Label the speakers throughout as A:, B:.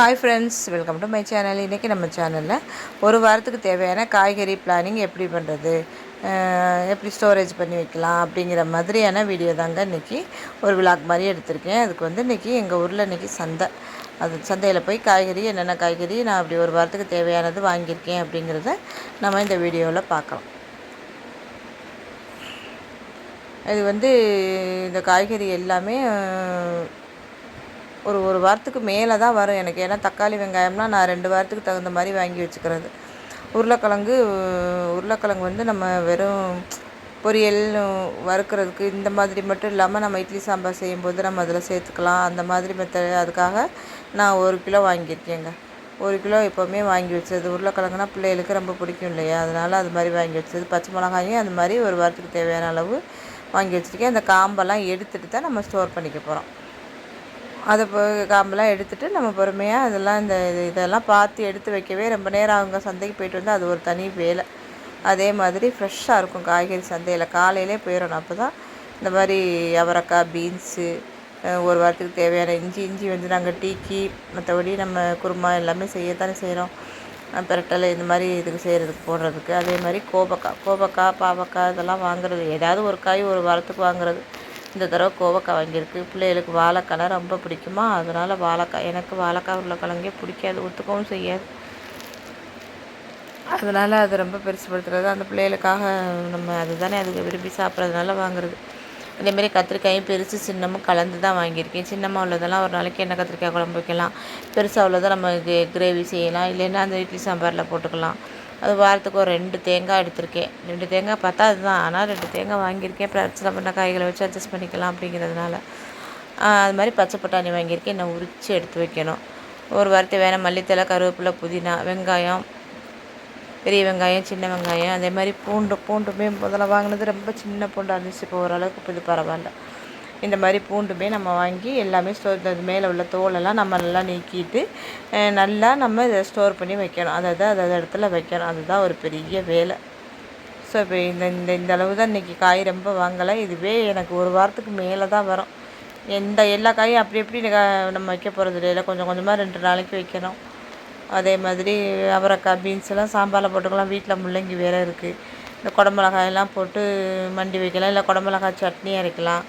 A: Hi friends welcome to my channel இன்றைக்கி நம்ம சேனலில் ஒரு வாரத்துக்கு தேவையான காய்கறி பிளானிங் எப்படி பண்ணுறது எப்படி ஸ்டோரேஜ் பண்ணி வைக்கலாம் அப்படிங்கிற மாதிரியான வீடியோ தாங்க இன்றைக்கி ஒரு விளாக் மாதிரி எடுத்திருக்கேன். அதுக்கு வந்து இன்றைக்கி எங்கள் ஊரில் இன்றைக்கி சந்தை. அது சந்தையில் போய் காய்கறி என்னென்ன காய்கறி நான் அப்படி ஒரு வாரத்துக்கு தேவையானது வாங்கியிருக்கேன் அப்படிங்கிறத நம்ம இந்த வீடியோவில் பார்க்கலாம். இது வந்து இந்த காய்கறி எல்லாமே ஒரு ஒரு வாரத்துக்கு மேலே தான் வரும் எனக்கு. ஏன்னா தக்காளி வெங்காயம்லாம் நான் ரெண்டு வாரத்துக்கு தகுந்த மாதிரி வாங்கி வச்சுக்கிறது. உருளைக்கிழங்கு உருளைக்கிழங்கு வந்து நம்ம வெறும் பொரியல் வறுக்கிறதுக்கு இந்த மாதிரி மட்டும் இல்லாமல் நம்ம இட்லி சாம்பார் செய்யும்போது நம்ம அதில் சேர்த்துக்கலாம். அந்த மாதிரி மெத்த அதுக்காக நான் ஒரு கிலோ வாங்கியிருக்கேங்க. ஒரு கிலோ எப்போவுமே வாங்கி வச்சது. உருளைக்கிழங்குனா பிள்ளைகளுக்கு ரொம்ப பிடிக்கும் இல்லையா? அதனால் அது மாதிரி வாங்கி வச்சது. பச்சை மிளகாயும் அந்த மாதிரி ஒரு வாரத்துக்கு தேவையான அளவு வாங்கி வச்சுருக்கேன். அந்த காம்பெல்லாம் எடுத்துகிட்டு தான் நம்ம ஸ்டோர் பண்ணிக்க போகிறோம் அதை காம்பெல்லாம் எடுத்துகிட்டு நம்ம பொறுமையாக அதெல்லாம் இந்த இதெல்லாம் பார்த்து எடுத்து வைக்கவே ரொம்ப நேரம் அவங்க சந்தைக்கு போயிட்டு வந்தால் அது ஒரு தனி வேலை. அதே மாதிரி ஃப்ரெஷ்ஷாக இருக்கும் காய்கறி சந்தையில். காலையிலே போயிடணும். அப்போ தான் இந்த மாதிரி அவரக்காய் பீன்ஸு ஒரு வாரத்துக்கு தேவையான இஞ்சி இஞ்சி வந்து நாங்கள் டீக்கி மற்றபடி நம்ம குருமா எல்லாமே செய்யத்தானே செய்கிறோம் பிரட்டலை இந்த மாதிரி இதுக்கு செய்கிறதுக்கு போடுறதுக்கு. அதே மாதிரி கோபக்காய் கோபக்காய் பாவக்காய் இதெல்லாம் வாங்குறது. ஏதாவது ஒரு காய் ஒரு வாரத்துக்கு வாங்குறது. இந்த தடவை கோவக்காய் வாங்கியிருக்கு. பிள்ளைகளுக்கு வாழைக்காய்னா ரொம்ப பிடிக்குமா? அதனால் வாழைக்காய் எனக்கு வாழைக்காய் உருளைக்கிழங்கே பிடிக்காது. ஒத்துக்கவும் செய்யாது. அதனால் அது ரொம்ப பெருசுப்படுத்துறது அந்த பிள்ளைகளுக்காக நம்ம அதுதானே அதுக்கு விரும்பி சாப்பிட்றதுனால வாங்குறது. அதேமாரி கத்திரிக்காயும் பெருசு சின்னமும் கலந்து தான் வாங்கியிருக்கேன். சின்னமாக உள்ளதெல்லாம் ஒரு நாளைக்கு எண்ணெய் கத்திரிக்காய் குழம்பு வைக்கலாம்? பெருசாக உள்ளதை நம்ம கிரேவி செய்யலாம். இல்லைன்னா அந்த இட்லி சாம்பாரில் போட்டுக்கலாம். அது வாரத்துக்கு ஒரு ரெண்டு தேங்காய் எடுத்திருக்கேன். ரெண்டு தேங்காய் பத்தாது தான் ஆனால் ரெண்டு தேங்காய் வாங்கியிருக்கேன். பிரச்சனை பண்ண காய்களை வச்சு அட்ஜஸ்ட் பண்ணிக்கலாம் அப்படிங்கிறதுனால. அது மாதிரி பச்சை பட்டாணி வாங்கியிருக்கேன். இன்னும் உரித்து எடுத்து வைக்கணும். ஒரு வாரத்தை வேணால் மல்லித்தலை கருவேப்பிலை புதினா வெங்காயம் பெரிய வெங்காயம் சின்ன வெங்காயம் அதே மாதிரி பூண்டு பூண்டுமே முதல்ல வாங்கினது ரொம்ப சின்ன பூண்டாக இருந்துச்சு. இப்போ ஓரளவுக்கு இப்போ இது பரவாயில்ல. இந்த மாதிரி பூண்டுமே நம்ம வாங்கி எல்லாமே ஸ்டோர் மேலே உள்ள தோலெல்லாம் நம்ம நல்லா நீக்கிட்டு நல்லா நம்ம இதை ஸ்டோர் பண்ணி வைக்கணும். அதாவது அதாவது இடத்துல வைக்கணும். அதுதான் ஒரு பெரிய வேலை. ஸோ இப்போ இந்த இந்த இந்த அளவு தான் இன்றைக்கி காய் ரொம்ப வாங்கலை. இதுவே எனக்கு ஒரு வாரத்துக்கு மேலே தான் வரும். எந்த எல்லா காயும் அப்படி எப்படி நம்ம வைக்க போகிறது இல்லை. கொஞ்சம் கொஞ்சமாக ரெண்டு நாளைக்கு வைக்கணும். அதே மாதிரி அவரைக்காய் பீன்ஸ் எல்லாம் சாம்பாரில் போட்டுக்கலாம். வீட்டில் முள்ளங்கி வேறு இருக்குது இந்த குடமிளகாயெல்லாம் போட்டு மண்டி வைக்கலாம். இல்லை குடமிளகாய் சட்னி அரைக்கலாம்.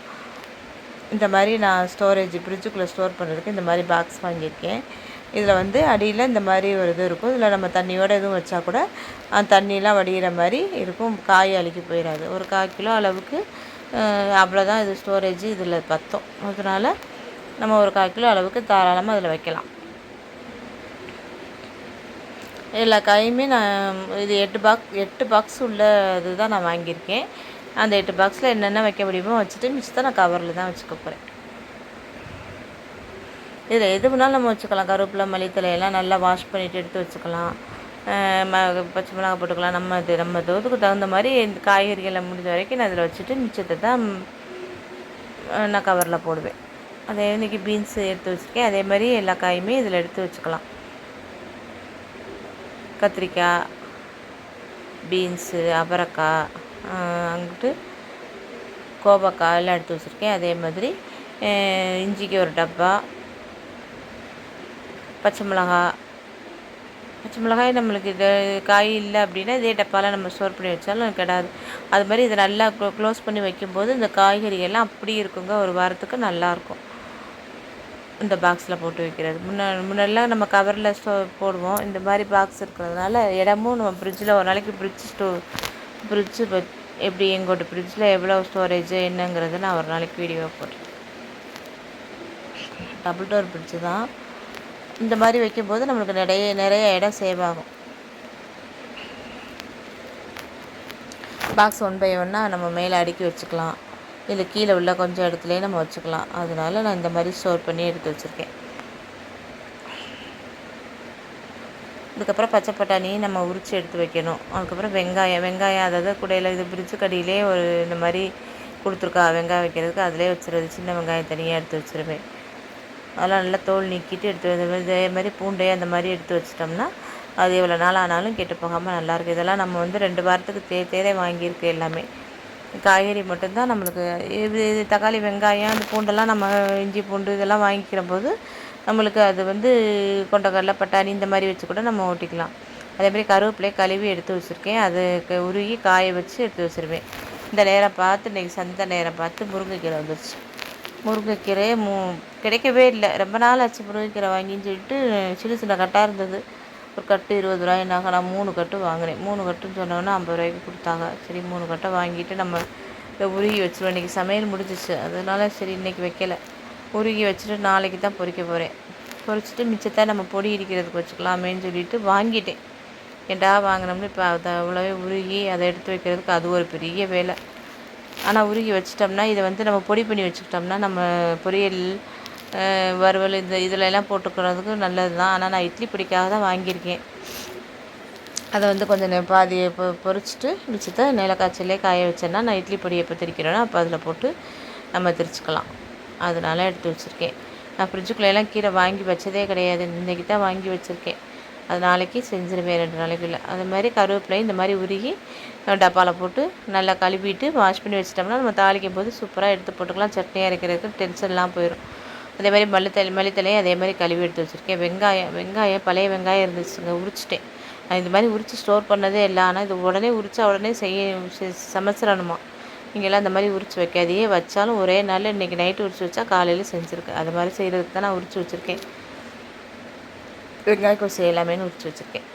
A: இந்த மாதிரி நான் ஸ்டோரேஜ் ஃப்ரிட்ஜுக்குள்ளே ஸ்டோர் பண்ணுறதுக்கு இந்த மாதிரி பாக்ஸ் வாங்கியிருக்கேன். இதில் வந்து அடியில் இந்த மாதிரி ஒரு இது இருக்கும். இதில் நம்ம தண்ணியோடு எதுவும் வச்சா கூட அந்த தண்ணியெலாம் வடிகிற மாதிரி இருக்கும். காய் அழுகி போயிடாது ஒரு கால் கிலோ அளவுக்கு அவ்வளோதான் இது ஸ்டோரேஜ் இதில் பத்தும். அதனால் நம்ம ஒரு கால் கிலோ அளவுக்கு தாராளமாக அதில் வைக்கலாம். எல்லா காயுமே நான் இது எட்டு பாக்ஸ் எட்டு பாக்ஸ் உள்ள இது தான் நான் வாங்கியிருக்கேன். அந்த எட்டு பாக்ஸில் என்னென்ன வைக்க முடியுமோ வச்சுட்டு மிச்சத்தை நான் கவரில் தான் வச்சுக்க போகிறேன் இதில் எது வேணாலும் நம்ம வச்சுக்கலாம். கருவேப்பிலை மல்லித்தலையெல்லாம் நல்லா வாஷ் பண்ணிவிட்டு எடுத்து வச்சுக்கலாம். ம பச்சை மிளகா போட்டுக்கலாம். நம்ம இது நம்ம தோதுக்கு தகுந்த மாதிரி இந்த காய்கறிகளை முடிஞ்ச வரைக்கும் நான் அதில் வச்சுட்டு மிச்சத்தை தான் நான் கவரில் போடுவேன். அதே இன்றைக்கி பீன்ஸு எடுத்து வச்சுருக்கேன். அதே மாதிரி எல்லா காயுமே இதில் எடுத்து வச்சுக்கலாம். கத்திரிக்காய் பீன்ஸு அவரைக்காய் அங்கிட்டு கோவக்காய் எல்லாம் எடுத்து வச்சுருக்கேன். அதே மாதிரி இஞ்சிக்கு ஒரு டப்பா பச்சை மிளகா பச்சை மிளகாய் நம்மளுக்கு இது காய் இல்லை அப்படின்னா இதே டப்பாவில் நம்ம ஸ்டோர் பண்ணி வச்சாலும் கிடாது. அது மாதிரி இதை நல்லா க்ளோஸ் பண்ணி வைக்கும்போது இந்த காய்கறிகள்லாம் அப்படி இருக்குங்க. ஒரு வாரத்துக்கு நல்லாயிருக்கும். இந்த பாக்ஸில் போட்டு வைக்கிறது. முன்ன முன்னெல்லாம் நம்ம கவரில் ஸ்டோ போடுவோம். இந்த மாதிரி பாக்ஸ் இருக்கிறதுனால இடமும் நம்ம ஃப்ரிட்ஜில் ஒரு நாளைக்கு ஃப்ரிட்ஜ் ஸ்டோ ஃப்ரிட்ஜு எப்படி எங்கோட ஃப்ரிட்ஜில் எவ்வளோ ஸ்டோரேஜு என்னங்கிறத நான் ஒரு நாளைக்கு வீடியோ போடுறேன் டபுள் டோர் ஃப்ரிட்ஜு தான். இந்த மாதிரி வைக்கும்போது நம்மளுக்கு நிறைய நிறைய இடம் சேவ் ஆகும். பாக்ஸ் ஒன் பை ஒன்னாக நம்ம மேலே அடுக்கி வச்சுக்கலாம். இல்லை கீழே உள்ள கொஞ்சம் இடத்துலையே நம்ம வச்சுக்கலாம். அதனால நான் இந்த மாதிரி ஸ்டோர் பண்ணி எடுத்து வச்சுருக்கேன். அதுக்கப்புறம் பச்சை பட்டாணி நம்ம உரித்து எடுத்து வைக்கணும். அதுக்கப்புறம் வெங்காயம் வெங்காயம் அதாவது குடையில் இது பிரிட்ஜு கடியிலே ஒரு இந்த மாதிரி கொடுத்துருக்கா வெங்காயம் வைக்கிறதுக்கு அதிலே வச்சுருது சின்ன வெங்காயம் தனியாக எடுத்து வச்சுருவேன் அதெல்லாம் நல்லா தோல் நீக்கிட்டு எடுத்து இதே மாதிரி பூண்டை அந்த மாதிரி எடுத்து வச்சிட்டோம்னா அது எவ்வளோ நாள் ஆனாலும் கெட்டு போகாமல் நல்லாயிருக்கும் இதெல்லாம் நம்ம வந்து ரெண்டு வாரத்துக்கு தே தேரை வாங்கியிருக்கு எல்லாமே. காய்கறி மட்டும்தான் நம்மளுக்கு இது இது தக்காளி வெங்காயம் அந்த பூண்டெல்லாம் நம்ம இஞ்சி பூண்டு இதெல்லாம் வாங்கிக்கிற போது நம்மளுக்கு அது வந்து கொண்டக்கடலை பட்டாணி இந்த மாதிரி வச்சு கூட நம்ம ஓட்டிக்கலாம். அதேமாதிரி கருவேப்பிலையை கழுவி எடுத்து வச்சுருக்கேன். அது க- உருகி காய வச்சு எடுத்து வச்சுருவேன். இந்த நேரம் பார்த்து இன்றைக்கி சந்தை நேரம் பார்த்து முருங்கைக்கீரை வந்துருச்சு. முருங்கைக்கீரையே மூ கிடைக்கவே இல்லை. ரொம்ப நாள் ஆச்சு முருங்கைக்கீரை வாங்கின்னு சொல்லிட்டு சின்ன சின்ன கட்டாக இருந்தது. ஒரு கட்டு இருபது ரூபாய்னாங்க நான் மூணு கட்டு வாங்கினேன். மூணு கட்டுன்னு சொன்னோன்னே ஐம்பது ரூபாய்க்கு கொடுத்தாங்க. சரி மூணு கட்டை வாங்கிட்டு நம்ம உருகி வச்சுருவோம். இன்றைக்கி சமையல் முடிஞ்சிச்சு. அதனால சரி இன்றைக்கி வைக்கலை. உருகி வச்சுட்டு நாளைக்கு தான் பொறிக்க போகிறேன் பொரிச்சிட்டு மிச்சத்தை நம்ம பொடி இடிக்கிறதுக்கு வச்சுக்கலாமேன்னு சொல்லிட்டு வாங்கிட்டேன். ஏன்டா வாங்கினோம்னு இப்போ அதை அவ்வளோவே உருகி அதை எடுத்து வைக்கிறதுக்கு அது ஒரு பெரிய வேலை. ஆனால் உருகி வச்சிட்டோம்னா இதை வந்து நம்ம பொடி பண்ணி வச்சுக்கிட்டோம்னா நம்ம பொரியல் வறுவல் இந்த இதில் எல்லாம் போட்டுக்கிறதுக்கு நல்லது தான். ஆனால் நான் இட்லி பொடிக்காக தான் வாங்கியிருக்கேன். அதை வந்து கொஞ்சம் பாதியை பொ பொரிச்சிட்டு மிச்சத்தை நிலக்காய்ச்சலே காய வச்சேன்னா நான் இட்லி பொடி எப்போ திரிக்கிறேன்னா அப்போ அதில் போட்டு நம்ம திரிச்சுக்கலாம். அதனால எடுத்து வச்சுருக்கேன். நான் ஃப்ரிட்ஜுக்குள்ளெல்லாம் கீரை வாங்கி வச்சதே கிடையாது. இன்றைக்கி தான் வாங்கி வச்சுருக்கேன். அது நாளைக்கு செஞ்சிருவேன் ரெண்டு நாளைக்குள்ளே அது மாதிரி கருவேப்பிலை இந்த மாதிரி உருகி டப்பாவில் போட்டு நல்லா கழுவிட்டு வாஷ் பண்ணி வச்சிட்டோம்னா நம்ம தாளிக்கும் போது சூப்பராக எடுத்து போட்டுக்கலாம். சட்னி அரைக்கிறதுக்கு டென்ஷன்லாம் போயிடும் அதே மாதிரி மல்லித்தலை மல்லித்தலையும் அதே மாதிரி கழுவி எடுத்து வச்சுருக்கேன். வெங்காயம் வெங்காயம் பழைய வெங்காயம் இருந்துச்சுங்க உரிச்சிட்டேன். நான் இந்த மாதிரி உரித்து ஸ்டோர் பண்ணதே இல்லை. ஆனால் இது உடனே உரித்தா உடனே செய்ய செ- சமைச்சிடணுமா? நீங்கள்லாம் இந்த மாதிரி உரித்து வைக்காதையே வச்சாலும் ஒரே நாளில் இன்றைக்கி நைட்டு உரித்து வச்சா காலையில் செஞ்சுருக்கேன். அது மாதிரி செய்கிறதுக்கு தான் நான் உரித்து வச்சுருக்கேன். வெங்காயம் செய்யலாமேன்னு உரித்து வச்சுருக்கேன்.